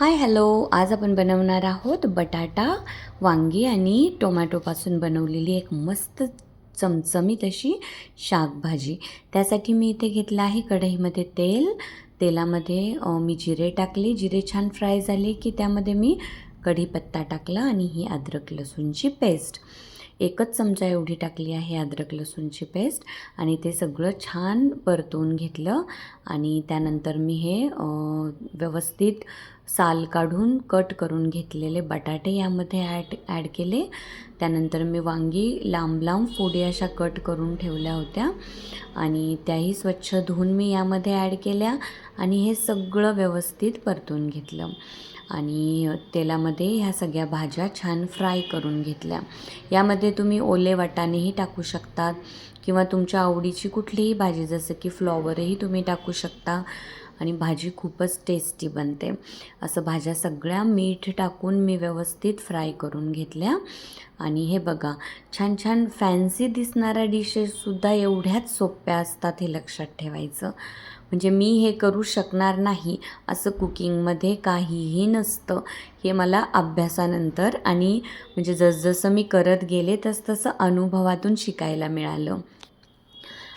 Hi hello. आज आपण बनवणार आहोत बटाटा वांगी आणि टोमॅटोपासून बनवलेली एक मस्त चमचमीत अशी शाकभाजी. त्यासाठी मी इथे घेतलं आहे कढईमध्ये तेल. तेलामध्ये मी जिरे टाकले. जिरे छान फ्राय झाले की त्यामध्ये मी कढीपत्ता टाकला आणि ही अद्रक लसूणची पेस्ट. एकच चमचा एवढी टाकली आहे अद्रक लसूणची पेस्ट आणि ते सगळं छान परतून घेतलं आणि त्यानंतर मी हे व्यवस्थित साल काढून कट करून घेतलेले बटाटे यामध्ये ॲड ॲड केले. त्यानंतर मी वांगी लांब लांब फोडी अशा कट करून ठेवल्या होत्या आणि त्याही स्वच्छ धुवून मी यामध्ये ॲड केल्या आणि हे सगळं व्यवस्थित परतून घेतलं. आणि तेलामध्ये ह्या सगळ्या भाज्या छान फ्राय करून घेतल्या. यामध्ये तुम्ही ओले वाटाणेही टाकू शकतात किंवा तुमच्या आवडीची कुठलीही भाजी जसं की फ्लॉवरही तुम्ही टाकू शकता आणि भाजी खूपच टेस्टी बनते. असं भाज्या सगळ्या मीठ टाकून मी व्यवस्थित फ्राय करून घेतल्या. आणि हे बघा छान छान फॅन्सी दिसणाऱ्या डिशेससुद्धा एवढ्याच सोप्या असतात हे लक्षात ठेवायचं. म्हणजे मी हे करू शकणार नाही असं कुकिंगमध्ये काहीही नसतं. हे मला अभ्यासानंतर आणि म्हणजे जसजसं मी करत गेले तसतसं अनुभवातून शिकायला मिळालं.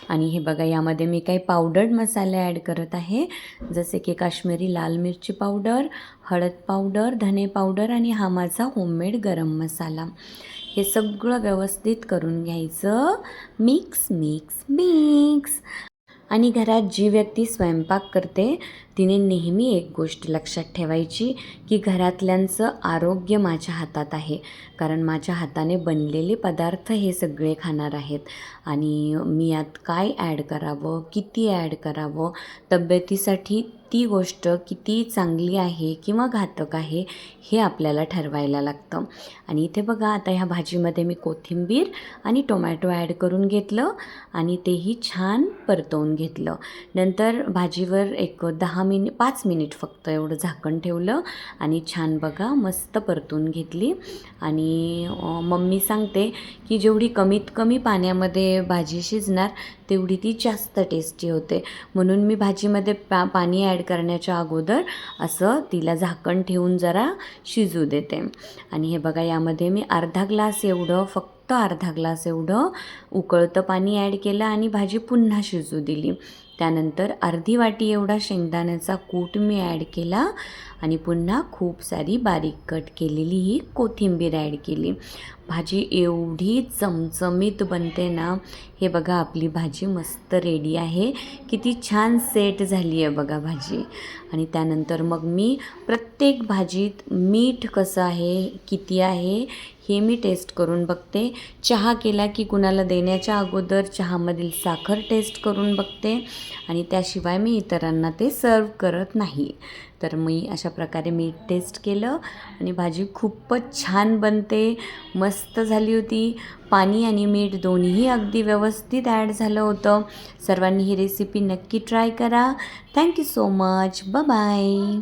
आणि हे बघा यामध्ये मी काही पावडर्ड मसाले ॲड करत आहे. जसे की काश्मीरी लाल मिरची पावडर हळद पावडर धने पावडर आणि हा माझा होममेड गरम मसाला. हे सगळं व्यवस्थित करून घ्यायचं. Mix mix mix. आणि घरात जी व्यक्ती स्वयंपाक करते तिने नेहमी एक गोष्ट लक्षात ठेवायची की घरातल्यांचं आरोग्य माझ्या हातात आहे. कारण माझ्या हाताने बनलेले पदार्थ हे सगळे खाणार आहेत. आणि मी यात काय ॲड करावं किती ॲड करावं तब्येतीसाठी ती गोष्ट किती चांगली आहे किंवा घातक आहे हे आपल्याला ठरवायला लागतं. आणि इथे बघा आता ह्या भाजीमध्ये मी कोथिंबीर आणि टोमॅटो ॲड करून घेतलं आणि तेही छान परतवून घेतलं. नंतर भाजीवर एक दहा मिनि पाच मिनिट फक्त एवढं झाकण ठेवलं आणि छान बघा मस्त परतून घेतली. आणि मम्मी सांगते की जेवढी कमीत कमी पाण्यामध्ये भाजी शिजणार तेवढी ती जास्त टेस्टी होते. म्हणून मी भाजीमध्ये पा पाणी ॲड करण्याच्या अगोदर असं तिला झाकण ठेवून जरा शिजू देते. आणि हे बघा यामध्ये मी अर्धा ग्लास एवढं फक्त अर्धा ग्लास एवढं उकळतं पाणी ॲड केलं आणि भाजी पुन्हा शिजू दिली. त्यानंतर अर्धी वाटी एवढा शेंगदाण्याचा कूट मी ॲड केला आणि पुन्हा खूप सारी बारीक कट केलेली ही कोथिंबीर ॲड केली. भाजी एवढी चमचमीत बनते ना हे बघा आपली भाजी मस्त रेडी आहे. किती छान सेट झाली आहे बघा भाजी. आणि त्यानंतर मग मी प्रत्येक भाजीत मीठ कसं आहे किती आहे हे मी टेस्ट करून बघते. चहा केला की कुणाला देण्याच्या अगोदर चहामधील साखर टेस्ट करून बघते. आणि त्याशिवाय मी इतरांना ते सर्व करत नाही. तर मी अशा प्रकारे मीठ टेस्ट केलं आणि भाजी खूपच छान बनते. मस्त झाली होती. पाणी आणि मीठ दोन्हीही अगदी व्यवस्थित ॲड झालं होतं. सर्वांनी ही रेसिपी नक्की ट्राय करा. Thank you so much bye